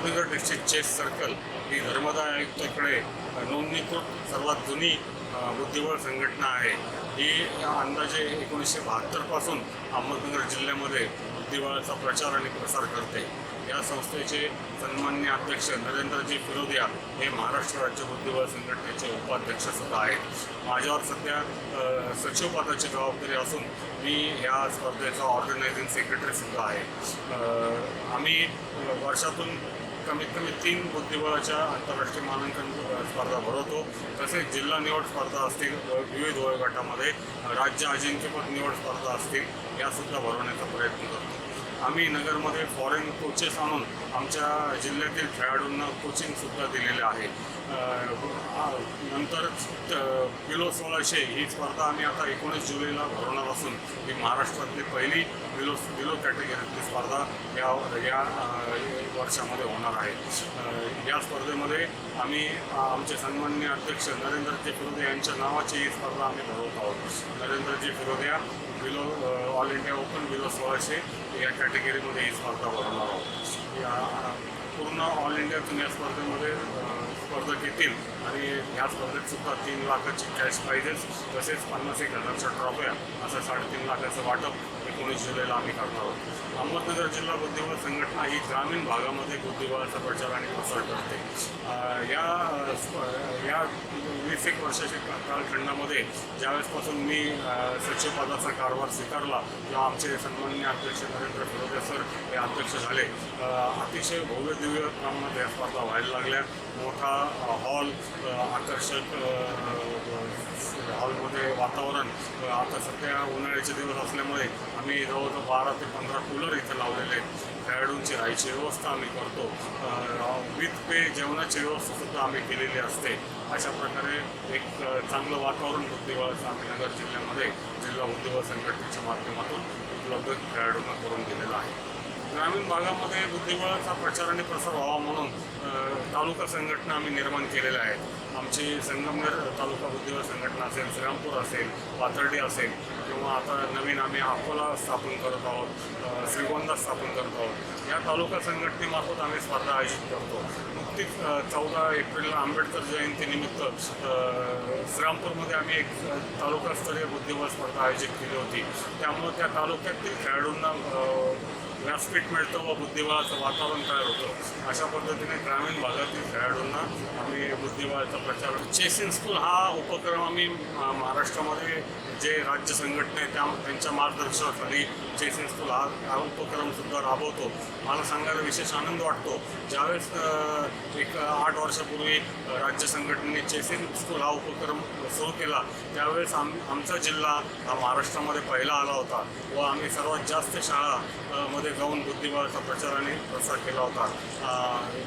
Ahmednagar district chess circle ही धर्मदा आयुक्ताकडे नोंदणीकृत सर्वात जुनी बुद्धिबळ संघटना आहे. ही अंदाजे एकोणीसशे बहात्तरपासून अहमदनगर जिल्ह्यामध्ये बुद्धिबळाचा प्रचार आणि प्रसार करते. या संस्थेचे सन्मान्य अध्यक्ष नरेंद्रजी फिरोदिया हे महाराष्ट्र राज्य बुद्धिबळ संघटनेचे उपाध्यक्ष सुद्धा आहेत. माझ्यावर सध्या सचिवपदाची जबाबदारी असून मी ह्या स्पर्धेचा ऑर्गनायझिंग सेक्रेटरी सुद्धा आहे. आम्ही वर्षातून कमीत कमी तीन बुद्धिबळाच्या आंतरराष्ट्रीय मानांकन स्पर्धा भरवतो. तसेच जिल्हा निवड स्पर्धा असतील विविध वयोगटामध्ये राज्य अजिंक्यपद निवड स्पर्धा असतील यासुद्धा भरवण्याचा प्रयत्न करतो. आम्ही नगरमध्ये फॉरेन कोचेस आणून आमच्या जिल्ह्यातील खेळाडूंना कोचिंगसुद्धा दिलेले आहे. नंतर बिलो सोळाशे ही स्पर्धा आम्ही आता एकोणीस जुलैला भरवणार असून ही महाराष्ट्रातली पहिली बिलो बिलो कॅटेगरीतली स्पर्धा या या वर्षामध्ये होणार आहे. या स्पर्धेमध्ये आम्ही आमचे सन्माननीय अध्यक्ष नरेंद्रजी फिरोदिया यांच्या नावाची ही स्पर्धा आम्ही भरवत आहोत. Narendraji Firodia below all India open below सोळाशे या कॅटेगरीमध्ये ही स्पर्धा भरवणार आहोत. या पूर्ण ऑल इंडियातून या स्पर्धेमध्ये स्पर्धा स्पर्धक येतील आणि या स्पर्धेत सुद्धा तीन लाखाची कॅश प्राइजेस तसेच पन्नास एक हजारच्या ट्रॉफ्या असं साडेतीन लाखाचं वाटप एकोणीस जुलैला आम्ही करणार आहोत. अहमदनगर जिल्हा बुद्धिबळ संघटना ही ग्रामीण भागामध्ये बुद्धिबळाचा प्रचार आणि प्रसार करते. या स्प- या वीस एक वर्षाच्या का- कालखंडामध्ये ज्यावेळेसपासून मी सचिवपदाचा कारभार स्वीकारला किंवा आमचे सन्माननीय अध्यक्ष नरेंद्र फिरोदे सर हे अध्यक्ष झाले. अतिशय भव्य दिव्य प्रमाणात या स्पर्धा व्हायला लागल्या. मोठा हॉल आकर्षक वातावरण आता सध्या उन्हाळ्याचे दिवस असल्यामुळे आम्ही जवळजवळ बारा ते पंधरा कूलर इथे लावलेले आहेत. खेळाडूंची राहायची व्यवस्था आम्ही करतो. विथ पे जेवणाची व्यवस्था सुद्धा आम्ही केलेली असते. अशा प्रकारे एक चांगलं वातावरण बुद्धिबळाचं आम्ही नगर जिल्ह्यामध्ये जिल्हा उद्योग संघटनेच्या माध्यमातून उपलब्ध खेळाडूंना करून दिलेलं आहे. ग्रामीण भागामध्ये बुद्धिबळाचा प्रचार आणि प्रसार व्हावा म्हणून तालुका संघटना आम्ही निर्माण केलेल्या आहेत. आमची संगमनेर तालुका बुद्धिबळ संघटना असेल श्रीरामपूर असेल पाथर्डी असेल किंवा आता नवीन आम्ही अकोला स्थापन करत आहोत श्रीगोंदा स्थापन करत आहोत. या तालुका संघटनेमार्फत आम्ही स्पर्धा आयोजित करतो. नुकतीच चौदा एप्रिलला आंबेडकर जयंतीनिमित्त श्रीरामपूरमध्ये आम्ही एक तालुकास्तरीय बुद्धिबळ स्पर्धा आयोजित केली होती. त्यामुळे त्या तालुक्यातील खेळाडूंना व्यासपीठ मिळतं व बुद्धिबळाचं वातावरण तयार होतं. अशा पद्धतीने ग्रामीण भागातील खेळाडूंना आम्ही बुद्धिबळाचा प्रचार चेसिंग स्कूल हा उपक्रम आम्ही महाराष्ट्रामध्ये जे राज्य संघटना आहे त्या त्यांच्या मार्गदर्शनाखाली चेसिंग स्कूल हा हा उपक्रमसुद्धा राबवतो. मला सांगायला विशेष आनंद वाटतो. ज्यावेळेस एक आठ वर्षापूर्वी राज्य संघटनेने चेसिंग स्कूल हा उपक्रम सुरू केला त्यावेळेस आम आमचा जिल्हा हा महाराष्ट्रामध्ये पहिला आला होता व आम्ही सर्वात जास्त शाळा मध्ये जाऊन बुद्धिबळाचा प्रचार आणि प्रसार केला होता.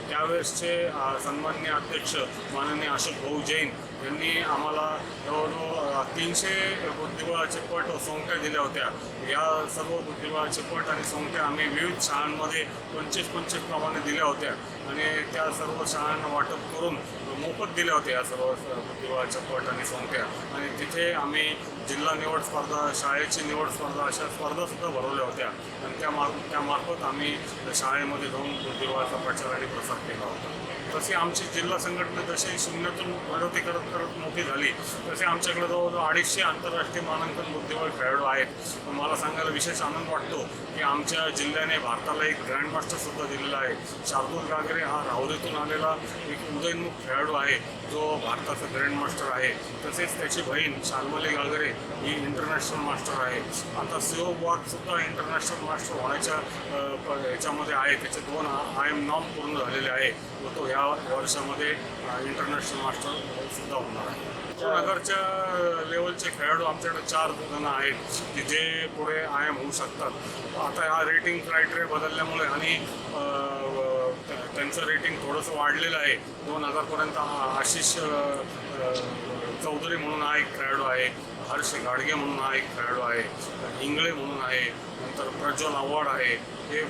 त्यावेळेसचे सन्मान्य सन्माननीय अध्यक्ष माननीय अशोक भाऊ जैन यांनी आम्हाला जवळजवळ तीनशे बुद्धिबळाचे पट संख्या दिल्या होत्या. या सर्व बुद्धिबळाचे पट आणि संख्या आम्ही विविध शाळांमध्ये पंचवीस पंचवीस प्रमाणे दिल्या होत्या. आणि त्या सर्व शाळांना वाटप करून मोफत दिल्या होत्या या सर्व बुद्धिबळाच्या पट आणि संख्या आणि तिथे आम्ही जिल्हा निवड स्पर्धा शाळेची निवड स्पर्धा अशा स्पर्धासुद्धा भरवल्या होत्या. आणि त्या मार त्यामार्फत आम्ही शाळेमध्ये जाऊन बुद्धिबळाचा प्रचार आणि प्रसार केला होता. तशी आमची जिल्हा संघटना जशी शून्यातून प्रगती करत करत मोठी झाली तसे आमच्याकडे जवळजवळ अडीचशे आंतरराष्ट्रीय मानांकन बुद्धिबळ खेळाडू आहेत. मला सांगायला विशेष आनंद वाटतो की आमच्या जिल्ह्याने भारताला एक ग्रँडमास्टरसुद्धा दिलेला आहे. शार्दूल गागरे हा राहुरीतून आलेला एक उदयनमुख खेळाडू आहे जो भारताचा ग्रँडमास्टर आहे. तसेच त्याची बहीण शाल्मली गागरे ही इंटरनॅशनल मास्टर आहे. आता सिओ सुद्धा इंटरनॅशनल मास्टर होण्याच्या याच्यामध्ये आहे. त्याचे दोन आय एम नॉम पूर्ण झालेले आहे. व तो ह्या वर्षामध्ये इंटरनॅशनल मास्टर सुद्धा होणार आहे. नगरच्या लेवलचे खेळाडू आमच्याकडे चार जण आहेत की जे पुढे आय एम होऊ शकतात. आता हा रेटिंग क्रायटेरिया बदलल्यामुळे आणि त्या- त्यांचं रेटिंग थोडंसं वाढलेलं आहे. दोन हजारपर्यंत आशिष चौधरी म्हणून हा एक खेळाडू आहे. हर्ष गाडगे म्हणून हा एक खेळाडू आहे इंगळे म्हणून आहे नंतर प्रज्वल आव्हाड आहे हे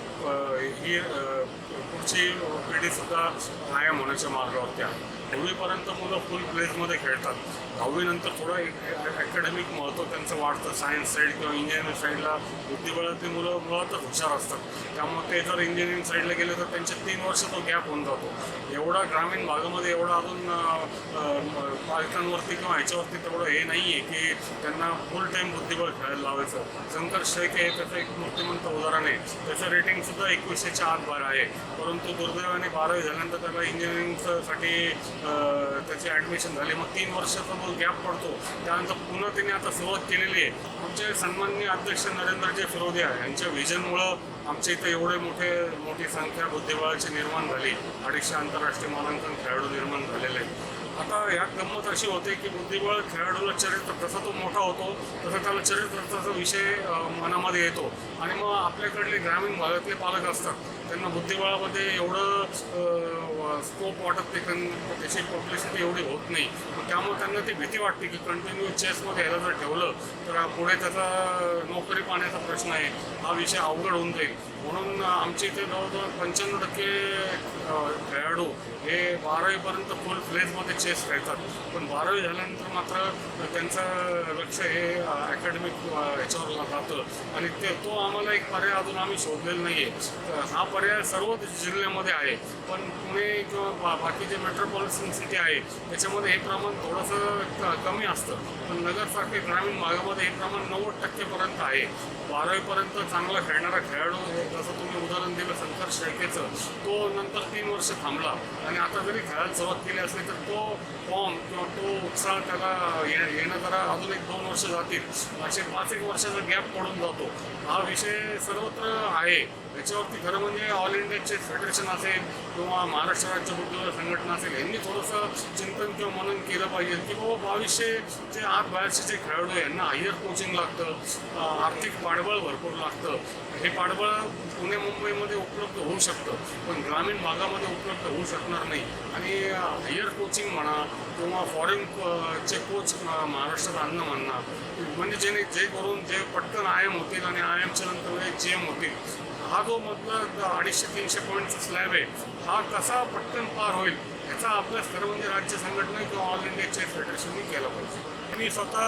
ही पुढची पिढीसुद्धा कायम होण्याच्या मार्गावरती आहे. दहावीपर्यंत मुलं फुल प्लेसमध्ये खेळतात. दहावीनंतर थोडं अकॅडमिक महत्त्व त्यांचं वाढतं. सायन्स साईड किंवा इंजिनिअरिंग साईडला बुद्धिबळातली मुलं मुळातच हुशार असतात. त्यामुळे ते जर इंजिनिअरिंग साईडला गेले तर त्यांचे तीन वर्ष तो गॅप होऊन जातो. एवढा ग्रामीण भागामध्ये एवढा अजून पालकांवरती किंवा ह्याच्यावरती तेवढं हे नाही आहे की त्यांना फुल टाईम बुद्धिबळ खेळायला लावायचं. शंकर शेख हे त्याचं एक मूर्तिमंत उदाहरण आहे. त्याचं रेटिंगसुद्धा एकवीसशेच्या आत बाहेर आहे. परंतु दुर्दैवाने बारावी झाल्यानंतर त्याला इंजिनिअरिंगसाठी त्याचे ॲडमिशन झाले. मग तीन वर्षाचा मग गॅप पडतो त्यानंतर पुन्हा त्यांनी आता सुरुवात केलेली आहे. आमचे सन्माननीय अध्यक्ष नरेंद्रजी फिरोदिया यांच्या व्हिजनमुळं आमच्या इथं एवढे मोठे मोठी संख्या बुद्धिबळाची निर्माण झाली. अडीचशे आंतरराष्ट्रीय मानांकन खेळाडू निर्माण झालेले आहेत. आता गंमत अशी होते की बुद्धिबळ खेळाडूला चरित्र जसा तो मोठा होतो तसा त्याला चरित्रचा विषय मनामध्ये येतो. आणि मग आपल्याकडले ग्रामीण भागातले पालक असतात त्यांना बुद्धिबळामध्ये एवढं स्कोप वाटत नाही कारण त्याची पब्लिसिटी एवढी होत नाही. मग त्यामुळे त्यांना ती भीती वाटते की कंटिन्यू चेसमध्ये ह्याला जर ठेवलं तर पुढे त्याचा नोकरी पाण्याचा प्रश्न आहे. हा विषय अवघड होऊन जाईल. म्हणून आमच्या इथे जवळजवळ पंच्याण्णव टक्के खेळाडू हे बारावीपर्यंत फुल फ्लेजमध्ये चेस खेळतात. पण बारावी झाल्यानंतर मात्र त्यांचं लक्ष हे अकॅडमिक ह्याच्यावर जातं. आणि ते तो आम्हाला एक पर्याय अजून आम्ही शोधलेला नाही आहे हा पर्याय सर्व जिल्ह्यामध्ये आहे. पण पुणे किंवा बा बाकीचे मेट्रोपॉलिटन सिटी आहे त्याच्यामध्ये हे प्रमाण थोडंसं कमी असतं. पण नगरसारखे ग्रामीण भागामध्ये हे प्रमाण नव्वद टक्केपर्यंत आहे. बारावीपर्यंत चांगला खेळणारा खेळाडू जसं तुम्ही उदाहरण दिलं शंकर शेळकेचं तो नंतर तीन वर्ष थांबला. आणि आता जरी खेळायला सुरुवात केली असली तर तो फॉर्म किंवा तो उत्साह त्याला ये- येणं जरा अजून एक दोन वर्ष जातील. असे पाच एक वर्षाचा गॅप पडून जातो. हा विषय सर्वत्र आहे. याच्यावरती खरं म्हणजे ऑल इंडिया चेस फेडरेशन असेल किंवा महाराष्ट्र राज्य बुद्धिबळ संघटना असेल यांनी थोडंसं चिंतन किंवा मनन केलं पाहिजे. की बाबा बावीसशे जे आत बाहेरचे जे खेळाडू आहे यांना हायर कोचिंग लागतं आर्थिक पाठबळ भरपूर लागतं. हे पाठबळ पुणे मुंबईमध्ये उपलब्ध होऊ शकतं पण ग्रामीण भागामध्ये उपलब्ध होऊ शकणार नाही. आणि हायर कोचिंग म्हणा किंवा फॉरेन चे कोच महाराष्ट्रात आणणं म्हणणार म्हणजे जेणे जे करून जे पटकन आय एम होतील आणि आय एमच्या नंतर जे एम होतील हा जो मधला अडीचशे तीनशे पॉईंटचा स्लॅब आहे हा कसा पटकन पार होईल याचा अभ्यास खरं म्हणजे राज्य संघटना किंवा ऑल इंडिया चेस फेडरेशनने केला पाहिजे. मी स्वतः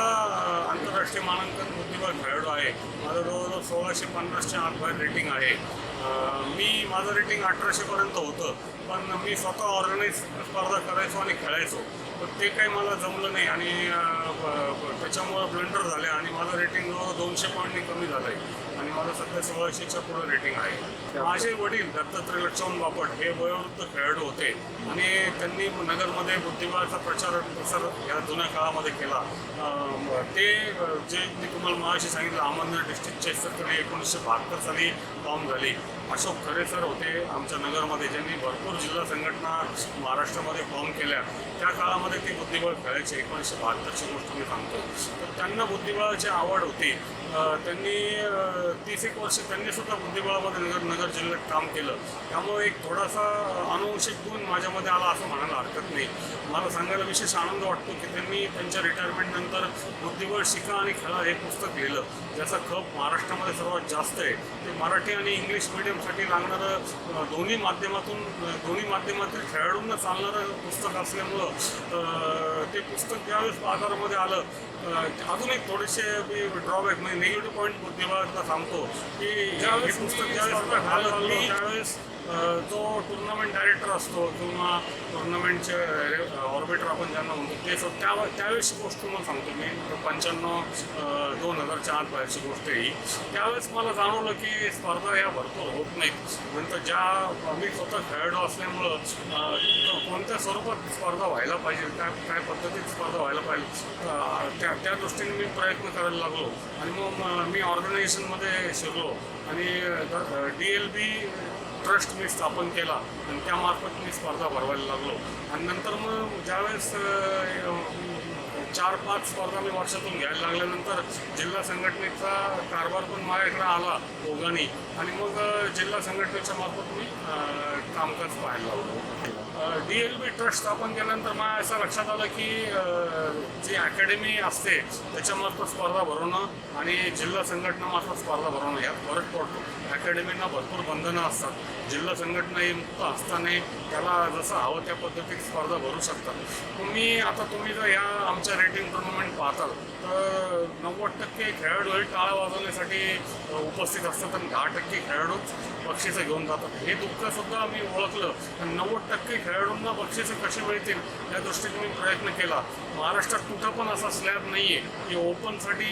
आंतरराष्ट्रीय मानांकन बुद्धिबळ खेळाडू आहे. माझं जवळजवळ सोळाशे पन्नासच्या आत रेटिंग आहे. मी माझं रेटिंग अठराशेपर्यंत होतं पण मी स्वतः ऑर्गनाईज स्पर्धा करायचो आणि खेळायचो. पण ते काही मला जमलं नाही आणि त्याच्यामुळं ब्लंडर झाले आणि माझं रेटिंग जवळ दोनशे पॉईंटने कमी झालं आहे आणि माझं सध्या सोळाशेच्या पुढे रेटिंग आहे. माझे वडील दत्तात्रय लक्ष्मण बापट हे वयोवृद्ध खेळाडू होते. आणि त्यांनी नगरमध्ये बुद्धिबळाचा प्रचार प्रसार या जुन्या काळामध्ये केला. ते जे मी तुम्हाला मगाशी सांगितलं अहमदनगर डिस्ट्रिक्ट चेस एकोणीसशे बहात्तर साली फॉर्म झाली. अशोक खरे सर होते आमच्या नगरमध्ये ज्यांनी भरपूर जिल्हा संघटना महाराष्ट्रामध्ये फॉर्म केल्या. त्या काळामध्ये ते बुद्धिबळ खेळायचे एकोणीसशे बहात्तरची गोष्ट मी सांगतो. तर त्यांना बुद्धिबळाची आवड होती. त्यांनी तीस एक वर्ष त्यांनीसुद्धा बुद्धिबळामध्ये नगर नगर जिल्ह्यात काम केलं. त्यामुळे एक थोडासा अनुवंशिक गुण माझ्यामध्ये आला असं म्हणायला हरकत नाही. मला सांगायला विशेष आनंद वाटतो की त्यांनी त्यांच्या रिटायरमेंटनंतर बुद्धिबळ शिका आणि खेळा हे पुस्तक लिहिलं. ज्याचा खप महाराष्ट्रामध्ये सर्वात जास्त आहे. ते मराठी आणि इंग्लिश मिडियमसाठी लागणारं दोन्ही माध्यमातून दोन्ही माध्यमातील खेळाडूंना चालणारं पुस्तक असल्यामुळं ते पुस्तक ज्यावेळेस बाजारामध्ये आलं अजून एक थोडेसे मी ड्रॉबॅक म्हणजे निगेटिव्ह पॉईंट बुद्धिबळातला सांगतो की ज्यावेळेस पुस्तक ज्यावेळेस त्यावेळेस जो टुर्नामेंट डायरेक्टर असतो किंवा टुर्नामेंटचे ऑर्बिटर आपण ज्यांना म्हणतो ते सो त्या त्यावेळेसची गोष्ट तुम्हाला सांगतो मी. पंच्याण्णव दोन हजारच्या आत बाहेरची गोष्ट आहे ही. त्यावेळेस मला जाणवलं की स्पर्धा या भरपूर होत नाहीत. नंतर ज्या मी स्वतः खेळाडू असल्यामुळं कोणत्या स्वरूपात स्पर्धा व्हायला पाहिजे काय काय पद्धतीत स्पर्धा व्हायला पाहिजे त्या त्या दृष्टीने मी प्रयत्न करायला लागलो. आणि मग मी ऑर्गनायझेशनमध्ये शिरलो. आणि डी एल बी ट्रस्ट मी स्थापन केला. आणि त्यामार्फत मी स्पर्धा भरवायला लागलो. आणि नंतर मग ज्यावेळेस चार पाच स्पर्धा मी वर्षातून घ्यायला लागल्यानंतर जिल्हा संघटनेचा कारभार पण माझ्याकडे आला ओघाने आणि मग जिल्हा संघटनेच्या मार्फत मी कामकाज पाहायला लागलो. डी एल बी ट्रस्ट स्थापन केल्यानंतर मला असं लक्षात आलं की जी अकॅडमी असते त्याच्यामार्फत स्पर्धा भरवणं आणि जिल्हा संघटनामार्फत स्पर्धा भरवणं यात फरक पडतो. अकॅडमींना भरपूर बंधनं असतात. जिल्हा संघटना ही मुक्त असताना त्याला जसं हवं त्या पद्धतीत स्पर्धा भरू शकतात. तुम्ही आता तुम्ही जर या आमच्या रेटिंग टुर्नामेंट पाहताल तर नव्वद टक्के खेळाडू हे टाळा वाजवण्यासाठी उपस्थित असतात आणि दहा टक्के खेळाडूच बक्षिसं घेऊन जातात. हे दुःखसुद्धा आम्ही ओळखलं. नव्वद टक्के खेळ खेळाडूंना बक्षिसं कशी मिळतील या दृष्टीने मी प्रयत्न केला. महाराष्ट्रात कुठं पण असा स्लॅब नाही आहे की ओपनसाठी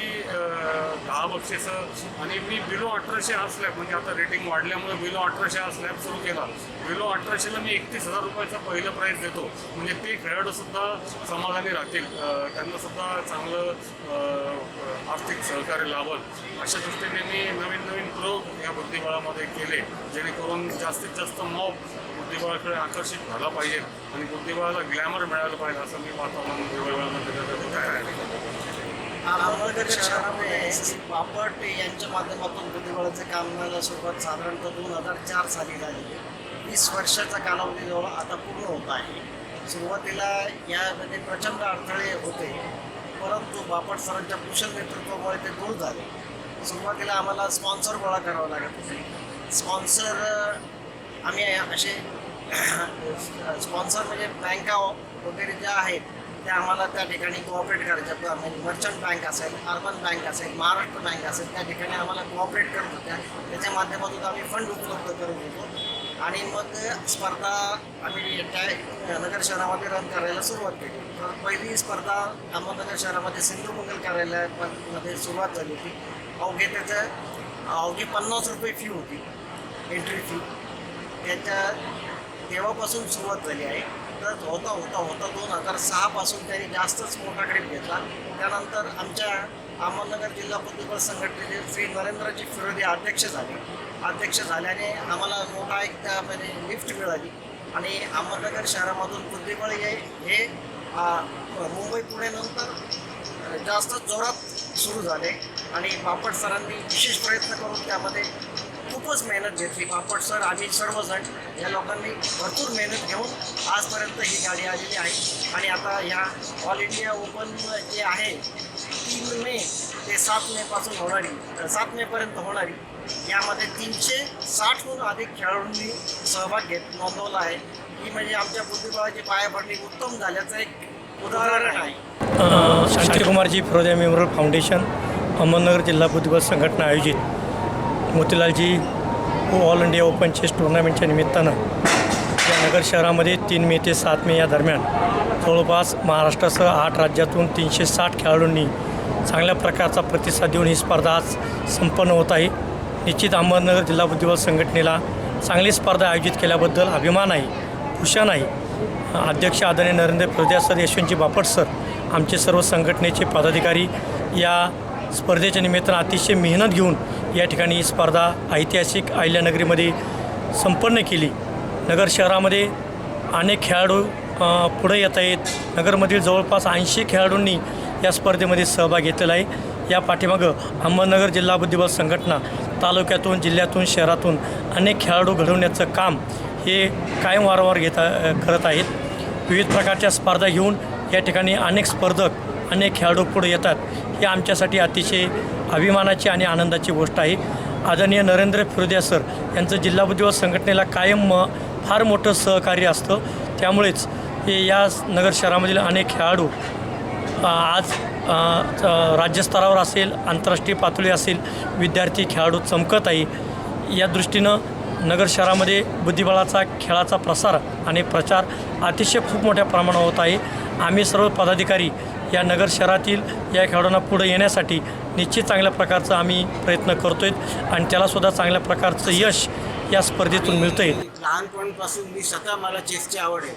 दहा बक्षिसं आणि मी बिलो अठराशे हा स्लॅब म्हणजे आता रेटिंग वाढल्यामुळे बिलो अठराशे हा स्लॅब सुरू केला. बिलो अठराशेला मी एकतीस हजार रुपयाचा पहिलं प्राईज देतो. म्हणजे ते खेळाडूसुद्धा समाधानी राहतील. त्यांनासुद्धा चांगलं आर्थिक सहकार्य लाभल. अशा दृष्टीने मी नवीन नवीन प्रयोग या बुद्धिबळामध्ये केले जेणेकरून जास्तीत जास्त मॉब बुद्धिबळाकडे आकर्षित झाला पाहिजे आणि बुद्धिबळाला ग्लॅमर मिळालं पाहिजे असं मी वातावरण बुद्धिबळामध्ये देण्यासाठी आहे? अहमदनगर शहरामध्ये बापट यांच्या माध्यमातून बुद्धिबळाचं कामाला सुरुवात साधारणतः दोन हजार चार साली झाली. वीस वर्षाचा कालावधी जवळ आता पूर्ण होत आहे. सुरुवातीला यामध्ये प्रचंड अडथळे होते. परंतु बापट सरांच्या कुशल नेतृत्वामुळे ते दूर झाले. सुरुवातीला आम्हाला स्पॉन्सर गोळा करावा लागत होते. स्पॉन्सर आम्ही असे स्पॉन्सर म्हणजे बँका वगैरे ज्या आहेत त्या आम्हाला त्या ठिकाणी कोऑपरेट करायच्या. म्हणजे मर्चंट बँक असेल अर्बन बँक असेल महाराष्ट्र बँक असेल त्या ठिकाणी आम्हाला कोऑपरेट करत होत्या. त्याच्या माध्यमातून आम्ही फंड उपलब्ध करून होतो आणि मग स्पर्धा आम्ही त्या नगर शहरामध्ये रन करायला सुरुवात केली. तर पहिली स्पर्धा अहमदनगर शहरामध्ये सिंधू मंगल कार्यालयामध्ये सुरुवात झाली होती. अवघे त्याचं अवघी पन्नास रुपये फी होती. एंट्री फी त्याच्या तेव्हापासून सुरुवात झाली आहे. तर होता होता होता दोन हजार सहापासून त्यांनी जास्तच मोठा ग्रीप घेतला. त्यानंतर आमच्या अहमदनगर जिल्हा पत्रकार संघटनेचे श्री नरेंद्रजी फिरोदे अध्यक्ष झाले. अध्यक्ष झाल्याने आम्हाला मोठा एक त्यामध्ये लिफ्ट मिळाली. आणि अहमदनगर शहरामधून बुद्धिबळ हे हे मुंबई पुणे नंतर जास्त जोरात सुरू झाले. आणि बापट सरांनी विशेष प्रयत्न करून त्यामध्ये खूपच मेहनत घेतली. बापट सर आम्ही सर्वजण या लोकांनी भरपूर मेहनत घेऊन आजपर्यंत ही गाडी आलेली आहे. आणि आता ह्या ऑल इंडिया ओपन जे आहे तीन मे ते सात मेपासून होणारी सात मेपर्यंत होणारी यामध्ये तीनशे साठहून अधिक खेळाडूंनी सहभाग घेत नोंदवला आहे. ही म्हणजे आमच्या बुद्धिबळाची पायाभरणी उत्तम झाल्याचं एक उदाहरण आहे. अ, कुमारजी फिरोदिया मेमोरियल फाउंडेशन अहमदनगर जिल्हा बुद्धिबळ संघटना आयोजित. मोतीलालजी हो ऑल इंडिया ओपन चेस टुर्नामेंटच्या निमित्तानं या नगर शहरामध्ये तीन मे ते सात मे या दरम्यान जवळपास महाराष्ट्रासह आठ राज्यातून तीनशे साठ खेळाडूंनी चांगल्या प्रकारचा प्रतिसाद देऊन ही स्पर्धा आज संपन्न होत आहे. निश्चित अहमदनगर जिल्हा बुद्धिबळ संघटनेला चांगली स्पर्धा आयोजित केल्याबद्दल अभिमान आहे भूषण आहे अध्यक्ष आदरणीय नरेंद्र प्रद्या सर यशवंतजी बापट सर आमचे सर्व संघटनेचे पदाधिकारी या स्पर्धेच्या निमित्तानं अतिशय मेहनत घेऊन या ठिकाणी ही स्पर्धा ऐतिहासिक अहिल्यानगरीमध्ये संपन्न केली. नगर शहरामध्ये अनेक खेळाडू पुढे येत आहेत. नगरमधील जवळपास ऐंशी खेळाडूंनी या स्पर्धेमध्ये सहभाग घेतलेला आहे. या पाठीमागं अहमदनगर जिल्हा बुद्धिबळ संघटना तालुक्यातून जिल्ह्यातून शहरातून अनेक खेळाडू घडवण्याचं काम हे कायम वारंवार घेता करत आहेत. विविध प्रकारच्या स्पर्धा घेऊन या ठिकाणी अनेक स्पर्धक अनेक खेळाडू पुढे येतात. हे आमच्यासाठी अतिशय अभिमानाची आणि आनंदाची गोष्ट आहे. आदरणीय नरेंद्र फिरोदिया सर यांचं जिल्हा बुद्धिबळ संघटनेला कायम म- फार मोठं सहकार्य असतं. त्यामुळेच हे या नगर शहरामधील अनेक खेळाडू आज राज्यस्तरावर असेल आंतरराष्ट्रीय पातळी असेल विद्यार्थी खेळाडू चमकत आहे. या दृष्टीनं नगर शहरामध्ये बुद्धिबळाचा खेळाचा प्रसार आणि प्रचार अतिशय खूप मोठ्या प्रमाणावर होत आहे. आम्ही सर्व पदाधिकारी या नगर शहरातील या खेळाडूंना पुढे येण्यासाठी निश्चित चांगल्या प्रकारचं आम्ही प्रयत्न करतो आणि त्यालासुद्धा चांगल्या प्रकारचं यश या स्पर्धेतून मिळतं आहे लहानपणापासून मी स्वतः मला चेसची आवड आहे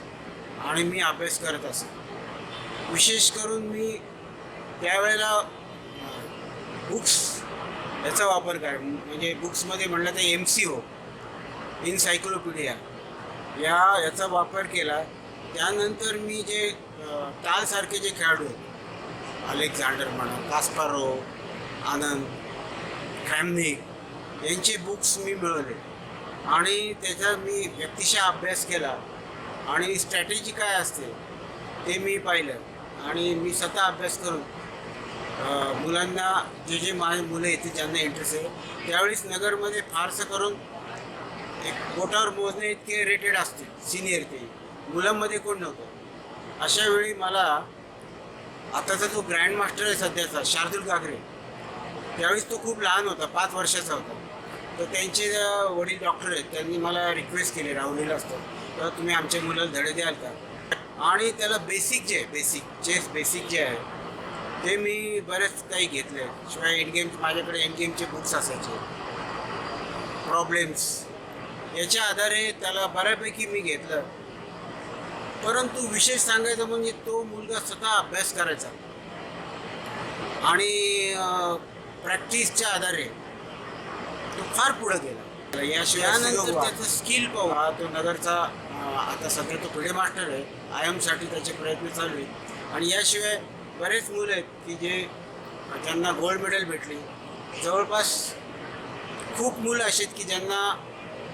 आणि मी अभ्यास करत असे. विशेष करून मी त्यावेळेला बुक्स याचा वापर कर म्हणजे बुक्समध्ये म्हणलं तर एम सी ओ इनसायक्लोपीडिया या याचा वापर केला. त्यानंतर मी जे तालसारखे टालसारखे जे खेळाडू आहेत अलेक्झांडर म्हणा कास्पारो आनंद क्रॅमनिक यांचे बुक्स मी मिळवले. आणि त्याचा मी व्यक्तिशः अभ्यास केला आणि स्ट्रॅटेजी काय असते ते मी पाहिलं. आणि मी स्वतः अभ्यास करून मुलांना जे जे माझे मुलं येते ज्यांना इंटरेस्ट आहे त्यावेळेस नगरमध्ये फारसं करून एक बोटावर मोजणे इतके रेटेड असतील सिनियर ते. मुलांमध्ये कोण नव्हतं. अशा वेळी मला आताचा जो ग्रँड मास्टर आहे सध्याचा शार्दूल गागरे त्यावेळेस तो खूप लहान होता पाच वर्षाचा होता. तर त्यांचे वडील डॉक्टर आहेत त्यांनी मला रिक्वेस्ट केली राहुलीला असतं. तर तुम्ही आमच्या मुलाला धडे द्याल का? आणि त्याला बेसिक जे आहे बेसिक चेस बेसिक जे आहे ते मी बरेच काही घेतले. शिवाय एंड गेम माझ्याकडे एंड गेमचे बुक्स असायचे. प्रॉब्लेम्स याच्या आधारे त्याला बऱ्यापैकी मी घेतलं. परंतु विशेष सांगायचं म्हणजे तो मुलगा स्वतः अभ्यास करायचा. आणि प्रॅक्टिसच्या आधारे तो फार पुढे गेला. याशिवाय त्याचं स्किल पाहू. हा तो नगरचा आता सध्या तो पिढे मास्टर आहे. आय एमसाठी त्याचे प्रयत्न चालू आहेत. आणि याशिवाय बरेच मुलं आहेत की जे ज्यांना गोल्ड मेडल भेटली. जवळपास खूप मुलं अशी आहेत की ज्यांना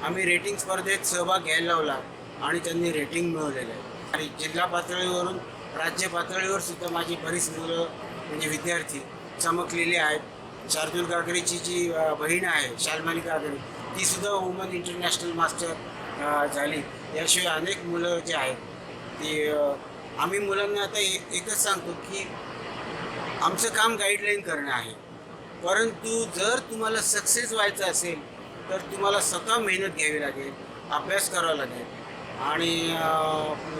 आम्ही रेटिंग स्पर्धेत सहभाग घ्यायला लावला आणि त्यांनी रेटिंग मिळवलेलं आहे. आणि जिल्हा पातळीवरून राज्य पातळीवर सुद्धा माझी बरीच मुलं म्हणजे विद्यार्थी चमकलेली आहेत. शार्दुल गागरेची जी बहीण आहे शालमानी गागरे ती सुद्धा वुमन इंटरनॅशनल मास्टर झाली. याशिवाय अनेक मुलं जे आहेत ती आम्ही मुलांना आता एकच सांगतो की आमचं काम गाईडलाईन करणं आहे. परंतु जर तुम्हाला सक्सेस व्हायचं असेल तर तुम्हाला स्वतः मेहनत घ्यावी लागेल अभ्यास करावा लागेल. आणि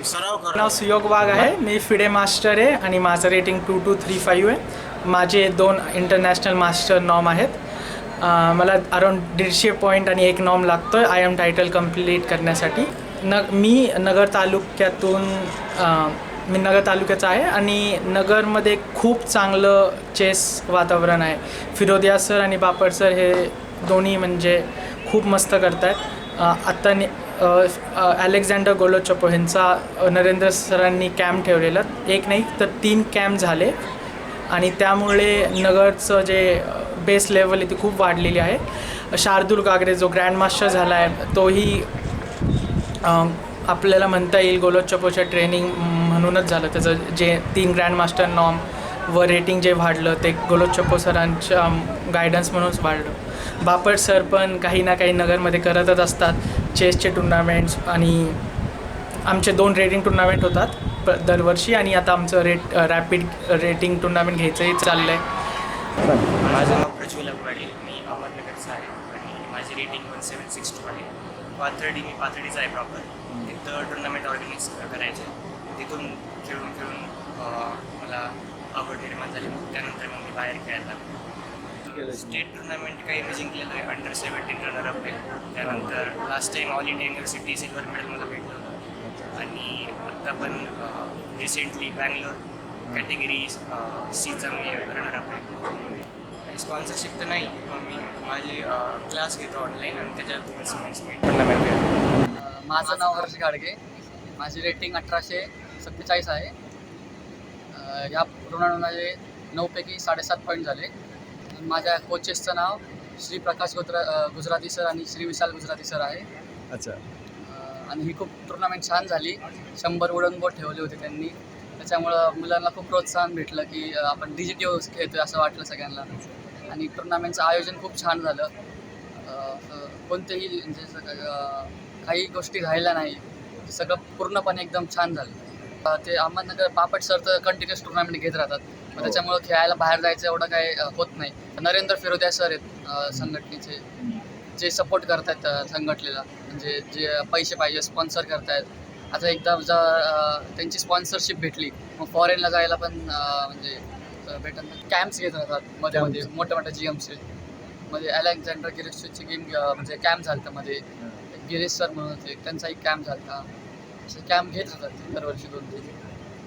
सराव सराव नाव सुयोग वाघ आहे. मी फिडे मास्टर आहे आणि माझं rating two two three five आहे. माझे दोन इंटरनॅशनल मास्टर नॉम आहेत. मला अराऊंड दीडशे पॉईंट आणि एक नॉम लागतो आहे आय एम टायटल कंप्लीट करण्यासाठी. न मी नगर तालुक्यातून मी नगर तालुक्याचा आहे आणि नगरमध्ये खूप चांगलं चेस वातावरण आहे. फिरोदिया सर आणि बापट सर हे दोन्ही म्हणजे खूप मस्त करत आहेत आत्ता अलेक्झांडर गोलोचपो ह्यांचा नरेंद्र सरांनी कॅम्प ठेवलेला. एक नाही तर तीन कॅम्प झाले. आणि त्यामुळे नगरचं जे बेस लेवल आहे ती खूप वाढलेली आहे. शार्दूल गागरे जो ग्रँड मास्टर झाला आहे तोही आपल्याला म्हणता येईल गोलोचपोच्या ट्रेनिंग म्हणूनच झालं. त्याचं जे तीन ग्रँड मास्टर नॉम व रेटिंग जे वाढलं ते गोलोचप्पो सरांच्या गायडन्स म्हणूनच वाढलं. बापट सर पण काही ना काही नगरमध्ये करतच असतात. चेसचे टुर्नामेंट्स आणि आमचे दोन रेटिंग टुर्नामेंट होतात प- दरवर्षी आणि आता आमचं रेट रॅपिड रेटिंग टुर्नामेंट घ्यायचंही चाललं आहे माझं नाव प्रज्वल अगवाडे मी अहमदनगरचा आहे. आणि माझी rating one seven six two आहे. पाथर्डी मी पाथर्डीचा आहे प्रॉपर तिथं टुर्नामेंट ऑर्गनाईज करायचे तिथून खेळून खेळून मला आवड निर्माण झाली. त्यानंतर मग मी बाहेर खेळायला लागलो. स्टेट टुर्नामेंट काही मी जिंकलेलं आहे अंडर सेवन्टीन रनर अप आहे. त्यानंतर last time all India university silver medal मला भेटलं होतं. आणि आत्ता पण रिसेंटली बँगलोर कॅटेगरी सीचा मी रनर अप आहे. स्पॉन्सरशिप तर नाही पण मी माझे क्लास घेतो ऑनलाईन आणि त्याच्यात मी टुर्नामेंट माझं नाव हर्ष गाडगे. माझी रेटिंग अठराशे सत्तेचाळीस आहे. या टुर्नामेंट माझे नऊपैकी साडेसात पॉईंट झाले. माझ्या कोचेसचं नाव श्री प्रकाश गुजरा गुजराती सर आणि श्री विशाल गुजराती सर आहे. अच्छा. आणि ही खूप टुर्नामेंट छान झाली. शंभर उडन बोट ठेवले होते त्यांनी. त्याच्यामुळं मुलांना खूप प्रोत्साहन भेटलं की आपण डिजिटिव्ह खेळतोय असं वाटलं सगळ्यांना. आणि टुर्नामेंटचं आयोजन खूप छान झालं. कोणतेही म्हणजे काही गोष्टी राहिल्या नाही. सगळं पूर्णपणे एकदम छान झालं. ते अहमदनगर बापट सर तर कंटिन्युअस टुर्नामेंट घेत राहतात. मग त्याच्यामुळं खेळायला बाहेर जायचं एवढं काही होत नाही. नरेंद्र फिरोदिया सर आहेत संघटनेचे. जे सपोर्ट करतायत संघटनेला. म्हणजे जे पैसे पाहिजे स्पॉन्सर करतायत. आता एकदा जर त्यांची स्पॉन्सरशिप भेटली मग फॉरेनला जायला पण म्हणजे भेटत कॅम्प्स घेत राहतात मध्ये मध्ये मोठ्या मोठ्या जी एमचे मध्ये अलेक्झांडर गिरेशची गेम म्हणजे कॅम्प झालता मध्ये. गिरीश सर म्हणून होते. त्यांचाही कॅम्प झालता. असे कॅम्प घेत राहतात दरवर्षी दोन तीन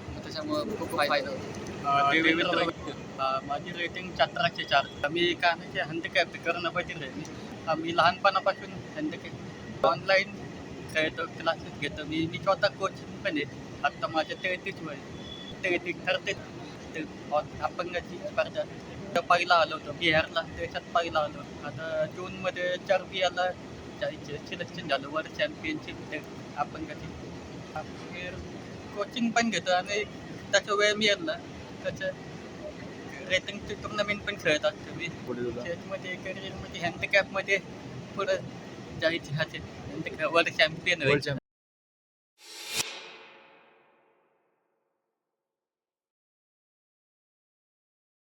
मग त्याच्यामुळं खूप फायदा होतो. माझी रेटिंग अठराशे चार. मी काय म्हणजे हँडिकॅप करणं पाहिजे मी मी लहानपणापासून हँडिकॅप ऑनलाईन खेळतो क्लासेस घेतो. मी मी स्वतः कोच पण आहे. आत्ता माझ्या तेहतीस वय. तेहतीस ठरते ते अपंगाची स्पर्धा. तर पहिला आलो होतो. बिहारला देशात पहिला आलो. आता जूनमध्ये चार बियाला जायचे. सिलेक्शन झालं. वर चॅम्पियनशिप अपंगाची. कोचिंग पण घेतो आणि त्याचा वेळ मिळाला त्याचं रेटिंगचे टुर्नामेंट पण खेळत असतो मी त्याच्यामध्ये करिअरमध्ये हँडिकॅपमध्ये पुढं जायचे ह्याचे वर्ल्ड चॅम्पियन व्हायचे.